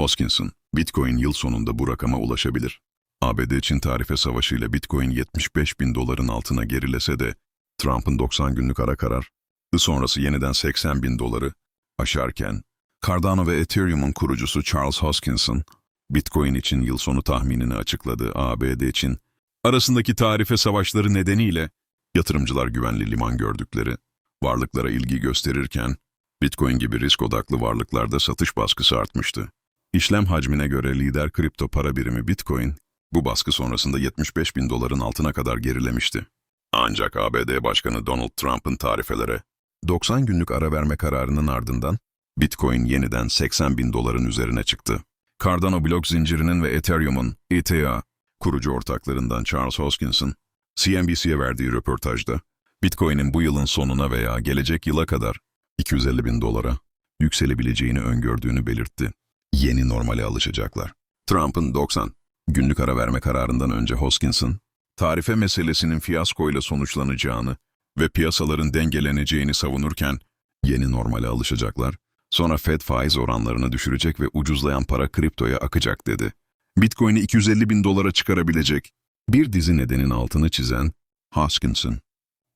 Hoskinson, Bitcoin yıl sonunda bu rakama ulaşabilir. ABD-Çin tarife savaşıyla Bitcoin 75 bin doların altına gerilese de Trump'ın 90 günlük ara karar, sonrası yeniden 80 bin doları aşarken Cardano ve Ethereum'un kurucusu Charles Hoskinson, Bitcoin için yıl sonu tahminini açıkladı. ABD-Çin arasındaki tarife savaşları nedeniyle yatırımcılar güvenli liman gördükleri varlıklara ilgi gösterirken Bitcoin gibi risk odaklı varlıklarda satış baskısı artmıştı. İşlem hacmine göre lider kripto para birimi Bitcoin, bu baskı sonrasında 75 bin doların altına kadar gerilemişti. Ancak ABD Başkanı Donald Trump'ın tarifelere 90 günlük ara verme kararının ardından Bitcoin yeniden 80 bin doların üzerine çıktı. Cardano blok zincirinin ve Ethereum'un ETA kurucu ortaklarından Charles Hoskinson, CNBC'ye verdiği röportajda Bitcoin'in bu yılın sonuna veya gelecek yıla kadar 250 bin dolara yükselebileceğini öngördüğünü belirtti. Yeni normale alışacaklar. Trump'ın 90 günlük ara verme kararından önce Hoskinson, tarife meselesinin fiyaskoyla sonuçlanacağını ve piyasaların dengeleneceğini savunurken yeni normale alışacaklar, sonra Fed faiz oranlarını düşürecek ve ucuzlayan para kriptoya akacak dedi. Bitcoin'i 250 bin dolara çıkarabilecek bir dizi nedenin altını çizen Hoskinson,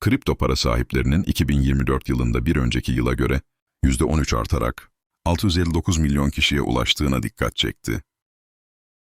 kripto para sahiplerinin 2024 yılında bir önceki yıla göre %13 artarak 659 milyon kişiye ulaştığına dikkat çekti.